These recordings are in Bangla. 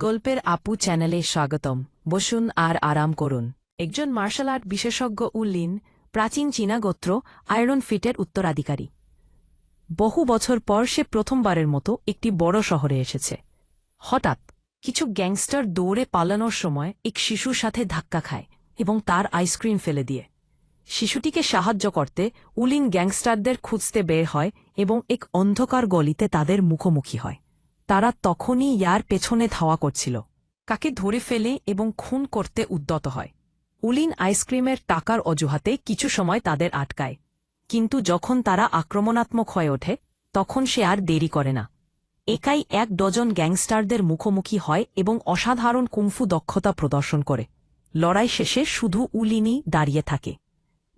গল্পের আপু চ্যানেলে স্বাগতম। বসুন আর আরাম করুন। একজন মার্শাল আর্ট বিশেষজ্ঞ উল্লিন প্রাচীন চীনা গোত্র, আয়রন ফিটের উত্তরাধিকারী। বহু বছর পর সে প্রথমবারের মতো একটি বড় শহরে এসেছে। হঠাৎ কিছু গ্যাংস্টার দৌড়ে পালানোর সময় এক শিশুর সাথে ধাক্কা খায় এবং তার আইসক্রিম ফেলে দিয়ে। শিশুটিকে সাহায্য করতে উলিন গ্যাংস্টারদের খুঁজতে বের হয় এবং এক অন্ধকার গলিতে তাদের মুখোমুখি হয়। তারা তখনই ইয়ার পেছনে ধাওয়া করছিল। কাকে ধরে ফেলে এবং খুন করতে উদ্যত হয়। উলিন আইসক্রিমের টাকার অজুহাতে কিছু সময় তাদের আটকায়। কিন্তু যখন তারা আক্রমণাত্মক হয়ে ওঠে, তখন সে আর দেরি করে না। একাই এক ডজন গ্যাংস্টারদের মুখোমুখি হয় এবং অসাধারণ কুমফু দক্ষতা প্রদর্শন করে। লড়াই শেষে শুধু উলিনই দাঁড়িয়ে থাকে,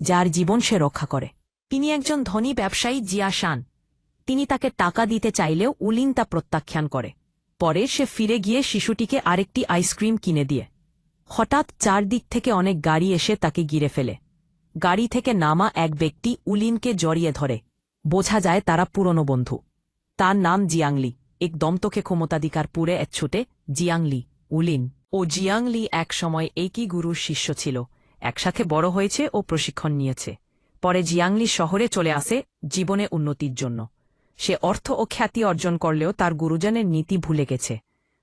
যার জীবন সে রক্ষা করে। তিনি একজন ধনী ব্যবসায়ী জিয়া শান। তিনি তাকে টাকা দিতে চাইলেও উলিন তা প্রত্যাখ্যান করে। পরে সে ফিরে গিয়ে শিশুটিকে আরেকটি আইসক্রিম কিনে দিয়ে। হঠাৎ চারদিক থেকে অনেক গাড়ি এসে তাকে গিরে ফেলে। গাড়ি থেকে নামা এক ব্যক্তি উলিনকে জড়িয়ে ধরে। বোঝা যায় তারা পুরনো বন্ধু। তার নাম জিয়াংলি। এক দমতকে ক্ষমতাধিকার পুরে এক ছুটে জিয়াংলি উলিন ও জিয়াংলি এক সময় একই গুরুর শিষ্য ছিল। একসাথে বড় হয়েছে ও প্রশিক্ষণ নিয়েছে। পরে জিয়াংলি শহরে চলে আসে জীবনে উন্নতির জন্য। সে অর্থ ও খ্যাতি অর্জন করলেও তার গুরুজনের নীতি ভুলে গেছে।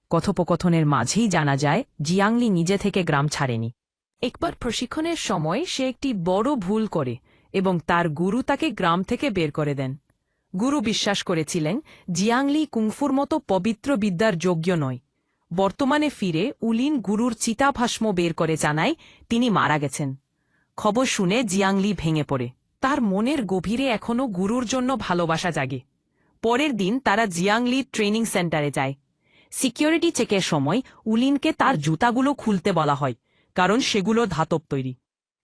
কথোপকথনের মাঝেই জানা যায়, জিয়াংলি নিজে থেকে গ্রাম ছাড়েনি। একবার প্রশিক্ষণের সময় সে একটি বড় ভুল করে এবং তার গুরু তাকে গ্রাম থেকে বের করে দেন। গুরু বিশ্বাস করেছিলেন, জিয়াংলি কুংফুর মতো পবিত্র বিদ্যার যোগ্য নয়। বর্তমানে ফিরে উলিন গুরুর চিতাভাষ্ম বের করে জানায়, তিনি মারা গেছেন। খবর শুনে জিয়াংলি ভেঙে পড়ে। তার মনের গভীরে এখনও গুরুর জন্য ভালোবাসা জাগে। পরের দিন তারা জিয়াংলি ট্রেনিং সেন্টারে যায়। সিকিউরিটি চেকের সময় উলিনকে তার জুতাগুলো খুলতে বলা হয়, কারণ সেগুলো ধাতব তৈরি।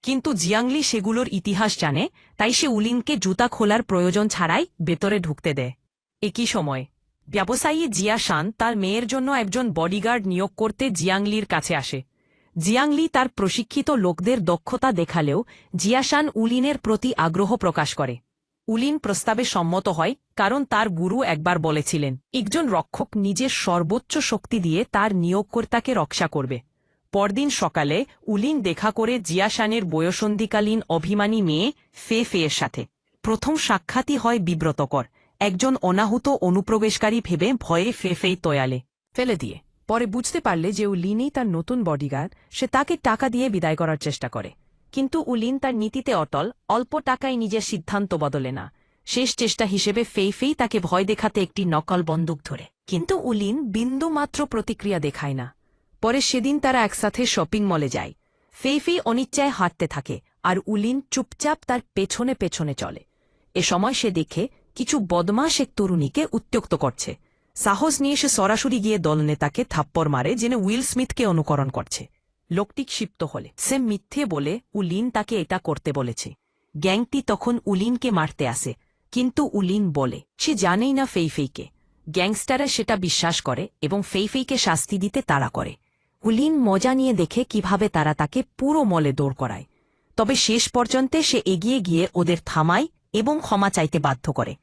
কিন্তু জিয়াংলি সেগুলোর ইতিহাস জানে, তাই সে উলিনকে জুতা খোলার প্রয়োজন ছাড়াই ভেতরে ঢুকতে দেয়। একই সময়, ব্যবসায়ী জিয়া শান তার মেয়ের জন্য একজন বডিগার্ড নিয়োগ করতে জিয়াংলির কাছে আসে। জিয়াংলি তার প্রশিক্ষিত লোকদের দক্ষতা দেখালেও জিয়াশান উলিনের প্রতি আগ্রহ প্রকাশ করে। উলিন প্রস্তাবে সম্মত হয়, কারণ তার গুরু একবার বলেছিলেন, একজন রক্ষক নিজের সর্বোচ্চ শক্তি দিয়ে তার নিয়োগকর্তাকে রক্ষা করবে। পরদিন সকালে উলিন দেখা করে জিয়াশানের বয়সন্ধিকালীন অভিমানী মেয়ে ফে ফেয়ের সাথে। প্রথম সাক্ষাৎই হয় বিব্রতকর, একজন অনাহুত অনুপ্রবেশকারী ভেবে ভয়ে ফে ফেই তয়ালে, ফেলে দিয়ে, পরে বুঝতে পারলে যে ও উলিনই তার নতুন বডিগার্ড সে তাকে টাকা দিয়ে বিদায় করার চেষ্টা করে। কিন্তু উলিন তার নীতিতে অটল, অল্প টাকায় নিজের সিদ্ধান্ত বদলে না। শেষ চেষ্টা হিসেবে ফেইফেই তাকে ভয় দেখাতে একটি নকল বন্দুক ধরে। কিন্তু উলিন বিন্দু মাত্র প্রতিক্রিয়া দেখায় না। পরে সেদিন তারা একসাথে শপিং মলে যায়। ফেইফেই অনিচ্ছায় হাঁটতে থাকে আর উলিন চুপচাপ তার পেছনে পেছনে চলে। এ সময় সে দেখে কিছু বদমাশ এক তরুণীকে উত্ত্যক্ত করছে। সাহস নিয়ে সে সরাসরি গিয়ে দলনেতাকে থাপ্পড় মারে জেনে উইল স্মিথকে অনুকরণ করছে। লোকটি ক্ষিপ্ত হলে। সে মিথ্যে বলে, উলিন তাকে এটা করতে বলেছে। গ্যাংটি তখন উলিনকে মারতে আসে। কিন্তু উলিন বলে, সে জানেই না ফেইফেইকে। গ্যাংস্টাররা সেটা বিশ্বাস করে এবং ফেইফেইকে শাস্তি দিতে তাড়া করে। উলিন মজা নিয়ে দেখে কীভাবে তারা তাকে পুরো মলে দৌড় করায়। তবে শেষ পর্যন্তে সে এগিয়ে গিয়ে ওদের থামায় এবং ক্ষমা চাইতে বাধ্য করে।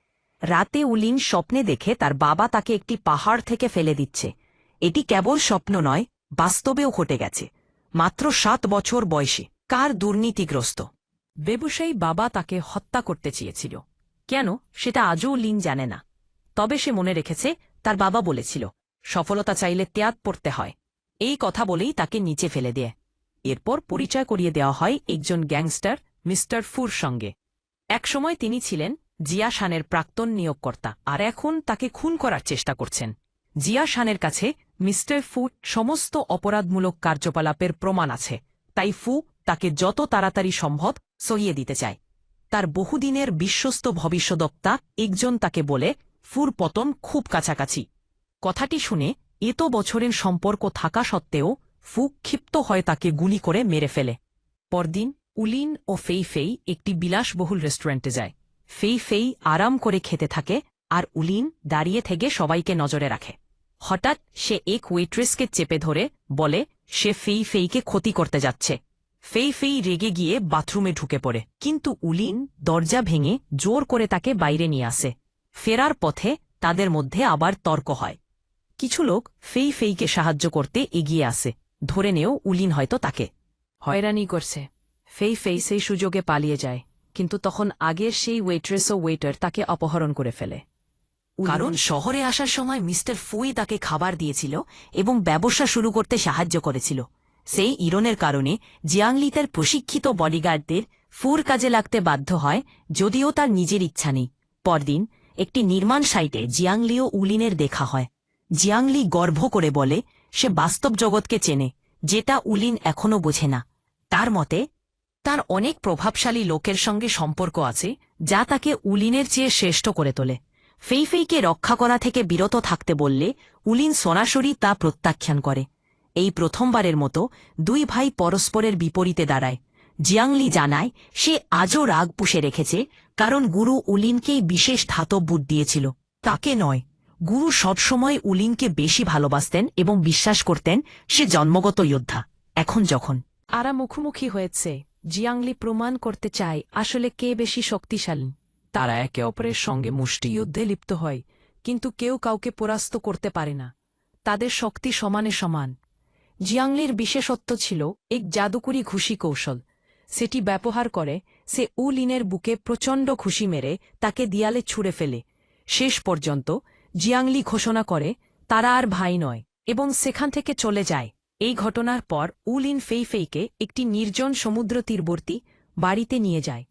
রাতে উলিন স্বপ্নে দেখে তার বাবা তাকে একটি পাহাড় থেকে ফেলে দিচ্ছে। এটি কেবল স্বপ্ন নয়, বাস্তবেও ঘটে গেছে। মাত্র সাত বছর বয়সে। কার দুর্নীতিগ্রস্ত? ব্যবসায়ী বাবা তাকে হত্যা করতে চেয়েছিল। কেন? সেটা আজও লিন জানে না। তবে সে মনে রেখেছে, তার বাবা বলেছিল, সফলতা চাইলে ত্যাগ পড়তে হয়। এই কথা বলেই তাকে নিচে ফেলে দেয়। এরপর পরিচয় করিয়ে দেওয়া হয় একজন গ্যাংস্টার, মিস্টার ফুর সঙ্গে। একসময় তিনি ছিলেন জিয়া শানের প্রাক্তন নিয়োগকর্তা, আর এখন তাকে খুন করার চেষ্টা করছেন। জিয়া শানের কাছে মিস্টার ফু সমস্ত অপরাধমূলক কার্যকলাপের প্রমাণ আছে। তাই ফু তাকে যত তাড়াতাড়ি সম্ভব সহিয়ে দিতে চায়। তার বহুদিনের বিশ্বস্ত ভবিষ্যদক্তা একজন তাকে বলে, ফুর পতন খুব কাছাকাছি। কথাটি শুনে এত বছরের সম্পর্ক থাকা সত্ত্বেও ফু ক্ষিপ্ত হয় তাকে গুলি করে মেরে ফেলে। পরদিন উলিন ও ফেই ফেই একটি বিলাসবহুল রেস্টুরেন্টে যায়। ফেই ফেই আরাম করে খেতে থাকে আর উলিন দাঁড়িয়ে থেকে সবাইকে নজরে রাখে। হঠাৎ সে এক ওয়েট্রেসকে চেপে ধরে বলে, সে ফেই ফেইকে ক্ষতি করতে যাচ্ছে। ফেই ফেই রেগে গিয়ে বাথরুমে ঢুকে পড়ে। কিন্তু উলিন দরজা ভেঙে জোর করে তাকে বাইরে নিয়ে আসে। ফেরার পথে তাদের মধ্যে আবার তর্ক হয়। কিছু লোক ফেই ফেইকে সাহায্য করতে এগিয়ে আসে। ধরে নেও উলিন হয়তো তাকে। হয়রানি করছে। ফেই ফেই সেই সুযোগে পালিয়ে যায়। কিন্তু তখন আগের সেই ওয়েট্রেস ও ওয়েটার তাকে অপহরণ করে ফেলে। কারণ শহরে আসার সময় মিস্টার ফুই তাকে খাবার দিয়েছিল এবং ব্যবসা শুরু করতে সাহায্য করেছিল। সেই ইরনের কারণে জিয়াংলি তার প্রশিক্ষিত বডিগার্ডদের ফুর কাজে লাগতে বাধ্য হয় যদিও তার নিজের ইচ্ছা নেই। পরদিন একটি নির্মাণ সাইটে জিয়াংলি ও উলিনের দেখা হয়। জিয়াংলি গর্ভ করে বলে, সে বাস্তব জগৎকে চেনে, যেটা উলিন এখনও বোঝে না। তার মতে, তার অনেক প্রভাবশালী লোকের সঙ্গে সম্পর্ক আছে যা তাকে উলিনের চেয়ে শ্রেষ্ঠ করে তোলে। ফেইফেইকে রক্ষা করা থেকে বিরত থাকতে বললে উলিন সরাসরি তা প্রত্যাখ্যান করে। এই প্রথমবারের মতো দুই ভাই পরস্পরের বিপরীতে দাঁড়ায়। জিয়াংলি জানায়, সে আজও রাগ পুষে রেখেছে, কারণ গুরু উলিনকেই বিশেষ ধাতব বুট দিয়েছিল। তাকে নয়, গুরু সবসময় উলিনকে বেশি ভালোবাসতেন এবং বিশ্বাস করতেন সে জন্মগত যোদ্ধা। এখন যখন আরা মুখোমুখি হয়েছে, জিয়াংলি প্রমাণ করতে চায় আসলে কে বেশি শক্তিশালী। তারা একে অপরের সঙ্গে মুষ্টিযুদ্ধে লিপ্ত হয়, কিন্তু কেউ কাউকে পরাস্ত করতে পারে না। তাদের শক্তি সমানে সমান। জিয়াংলির বিশেষত্ব ছিল এক জাদুকরি ঘুষি কৌশল। সেটি ব্যবহার করে সে উলিনের বুকে প্রচণ্ড ঘুষি মেরে তাকে দিয়ালে ছুঁড়ে ফেলে। শেষ পর্যন্ত জিয়াংলি ঘোষণা করে, তারা আর ভাই নয়, এবং সেখান থেকে চলে যায়। এই ঘটনার পর উলিন ফেইফেইকে একটি নির্জন সমুদ্র তীরবর্তী বাড়িতে নিয়ে যায়।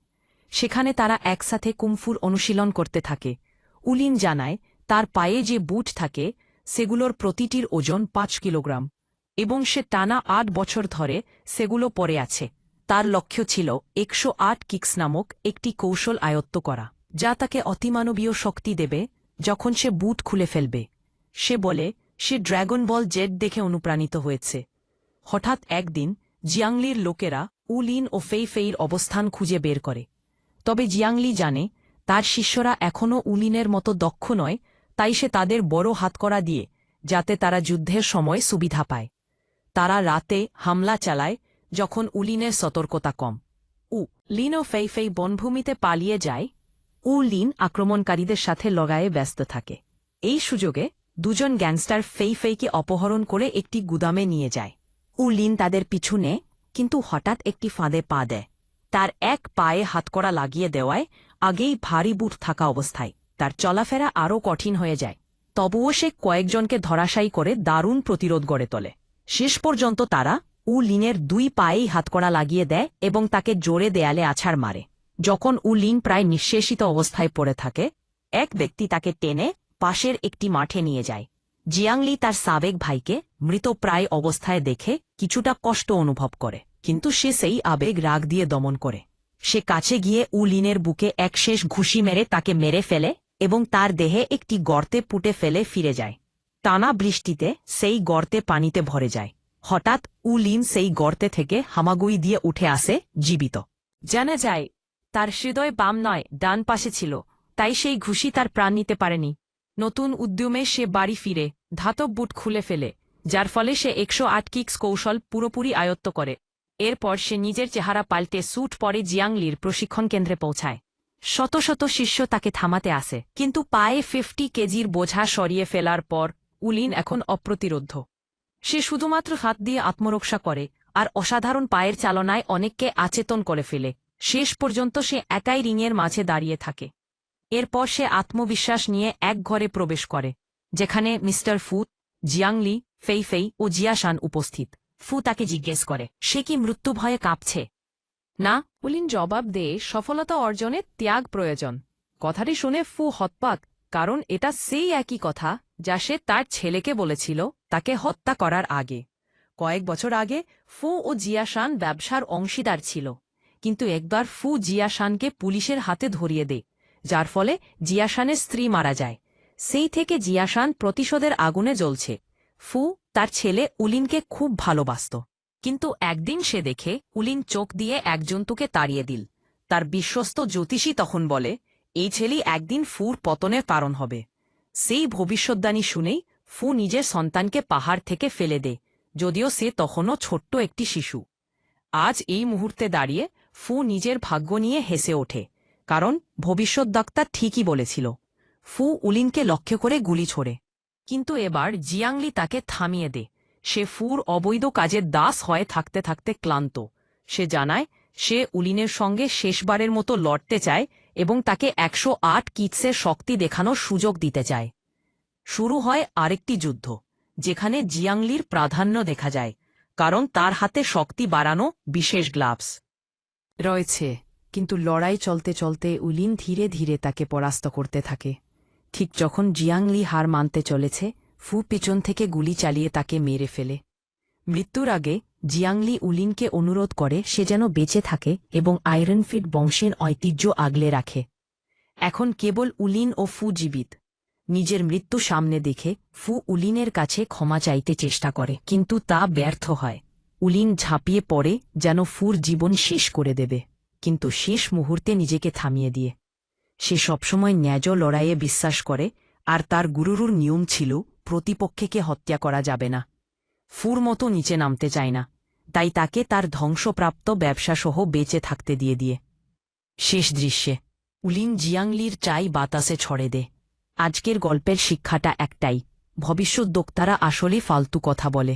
সেখানে তারা একসাথে কুমফুর অনুশীলন করতে থাকে। উলিন জানায়, তার পায়ে যে বুট থাকে, সেগুলোর প্রতিটির ওজন পাঁচ কিলোগ্রাম এবং সে টানা আট বছর ধরে সেগুলো পরে আছে। তার লক্ষ্য ছিল একশো আট কিক্স নামক একটি কৌশল আয়ত্ত করা, যা তাকে অতিমানবীয় শক্তি দেবে যখন সে বুট খুলে ফেলবে। সে বলে, সে ড্র্যাগন বল জেট দেখে অনুপ্রাণিত হয়েছে। হঠাৎ একদিন জিয়াংলির লোকেরা উলিন ও ফেইফেইর অবস্থান খুঁজে বের করে। তবে জিয়াংলি জানে, তার শিষ্যরা এখনও উলিনের মতো দক্ষ নয়, তাই সে তাদের বড় হাতকড়া দিয়ে, যাতে তারা যুদ্ধের সময় সুবিধা পায়। তারা রাতে হামলা চালায়, যখন উলিনের সতর্কতা কম। উ লিন ও ফেইফেই বনভূমিতে পালিয়ে যায়, উ লিন আক্রমণকারীদের সাথে লগায়ে ব্যস্ত থাকে। এই সুযোগে, দুজন গ্যাংস্টার ফেইফেইকে অপহরণ করে একটি গুদামে নিয়ে যায়। উ লিন তাদের পিছু নেয়, কিন্তু হঠাৎ একটি ফাঁদে পা দেয়। তার এক পায়ে হাতকড়া লাগিয়ে দেওয়ায় আগেই ভারী বুট থাকা অবস্থায় তার চলাফেরা আরও কঠিন হয়ে যায়। তবুও সে কয়েকজনকে ধরাশায়ী করে দারুণ প্রতিরোধ গড়ে তোলে। শেষ পর্যন্ত তারা উ লিনের দুই পায়েই হাতকড়া লাগিয়ে দেয় এবং তাকে জোরে দেয়ালে আছাড় মারে। যখন উ লিন প্রায় নিঃশেষিত অবস্থায় পড়ে থাকে, এক ব্যক্তি তাকে টেনে পাশের একটি মাঠে নিয়ে যায়। জিয়াংলি তার সাবেক ভাইকে মৃতপ্রায় অবস্থায় দেখে কিছুটা কষ্ট অনুভব করে। কিন্তু সে সেই আবেগ রাগ দিয়ে দমন করে। সে কাছে গিয়ে উলিনের বুকে এক শেষ ঘুষি মেরে তাকে মেরে ফেলে এবং তার দেহে একটি গর্তে পুটে ফেলে ফিরে যায়। টানা বৃষ্টিতে সেই গর্তে পানিতে ভরে যায়। হঠাৎ উলিন সেই গর্তে থেকে হামাগুই দিয়ে উঠে আসে, জীবিত। জানা যায়, তার হৃদয় বাম নয়, ডান পাশে ছিল, তাই সেই ঘুষি তার প্রাণ নিতে পারেনি। নতুন উদ্যমে সে বাড়ি ফিরে, ধাতব বুট খুলে ফেলে, যার ফলে সে একশো আট কিক্স কৌশল পুরোপুরি আয়ত্ত করে। এরপর সে নিজের চেহারা পাল্টে স্যুট পরে জিয়াংলির প্রশিক্ষণ কেন্দ্রে পৌঁছায়। শত শত শিষ্য তাকে থামাতে আসে, কিন্তু পায়ে ফিফটি কেজির বোঝা সরিয়ে ফেলার পর উলিন এখন অপ্রতিরোধ্য। সে শুধুমাত্র হাত দিয়ে আত্মরক্ষা করে, আর অসাধারণ পায়ের চালনায় অনেককে আচেতন করে ফেলে। শেষ পর্যন্ত সে একাই রিংয়ের মাঝে দাঁড়িয়ে থাকে। এরপর সে আত্মবিশ্বাস নিয়ে এক ঘরে প্রবেশ করে, যেখানে মিস্টার ফু জিয়াংলি ফেইফেই ও জিয়াশান উপস্থিত। ফু তাকে জিজ্ঞেস করে, সে কি মৃত্যু ভয়ে কাঁপছে? না। উলিন জবাব দেয়, সফলতা অর্জনে ত্যাগ প্রয়োজন। কথাটি শুনে ফু হতপাক কারণ এটা সেই একই কথা যা সে তার ছেলেকে বলেছিল, তাকে হত্যা করার আগে। কয়েক বছর আগে, ফু ও জিয়াশান ব্যবসার অংশীদার ছিল। কিন্তু একবার ফু জিয়াশানকে পুলিশের হাতে ধরিয়ে দেয়, যার ফলে জিয়াশানের স্ত্রী মারা যায়। সেই থেকে জিয়াশান প্রতিশোধের আগুনে জ্বলছে। ফু তার ছেলে উলিনকে খুব ভালোবাসত। কিন্তু একদিন সে দেখে উলিন চোখ দিয়ে এক জন্তুকে তাড়িয়ে দিল। তার বিশ্বস্ত জ্যোতিষী তখন বলে, এই ছেলে একদিন ফুর পতনের কারণ হবে। সেই ভবিষ্যদ্বাণী শুনেই ফু নিজের সন্তানকে পাহাড় থেকে ফেলে দে, যদিও সে তখনও ছোট্ট একটি শিশু। আজ এই মুহূর্তে দাঁড়িয়ে ফু নিজের ভাগ্য নিয়ে হেসে ওঠে, কারণ ভবিষ্যৎ ডাক্তার ঠিকই বলেছিল। ফু উলিনকে লক্ষ্য করে গুলি ছোড়ে। কিন্তু এবার জিয়াংলি তাকে থামিয়ে দে। সে ফুর অবৈধ কাজের দাস হয়ে থাকতে থাকতে ক্লান্ত। সে জানায়, সে উলিনের সঙ্গে শেষবারের মতো লড়তে চায় এবং তাকে একশো আট কিটসের শক্তি দেখানোর সুযোগ দিতে চায়। শুরু হয় আরেকটি যুদ্ধ, যেখানে জিয়াংলির প্রাধান্য দেখা যায়, কারণ তার হাতে শক্তি বাড়ানো বিশেষ গ্লাভস। রয়েছে, কিন্তু লড়াই চলতে চলতে উলিন ধীরে ধীরে তাকে পরাস্ত করতে থাকে। ঠিক যখন জিয়াংলি হার মানতে চলেছে, ফু পিছন থেকে গুলি চালিয়ে তাকে মেরে ফেলে। মৃত্যুর আগে জিয়াংলি উলিনকে অনুরোধ করে সে যেন বেঁচে থাকে এবং আয়রনফিট বংশের ঐতিহ্য আগলে রাখে। এখন কেবল উলিন ও ফু জীবিত। নিজের মৃত্যু সামনে দেখে, ফু উলিনের কাছে ক্ষমা চাইতে চেষ্টা করে, কিন্তু তা ব্যর্থ হয়। উলিন ঝাঁপিয়ে পড়ে, যেন ফুর জীবন শেষ করে দেবে। কিন্তু শেষ মুহূর্তে নিজেকে থামিয়ে দিয়ে। সে সবসময় ন্যায লড়াইয়ে বিশ্বাস করে, আর তার গুরুরুর নিয়ম ছিল, প্রতিপক্ষকে হত্যা করা যাবে না। ফুর মতো নিচে নামতে চায় না। তাই তাকে তার ধ্বংসপ্রাপ্ত ব্যবসাসহ বেঁচে থাকতে দিয়ে দিয়ে। শেষ দৃশ্যে উলিন জিয়াংলির চাই বাতাসে ছড়ে দে। আজকের গল্পের শিক্ষাটা একটাই, ভবিষ্যৎ দোক্তারা আসলে ফালতু কথা বলে।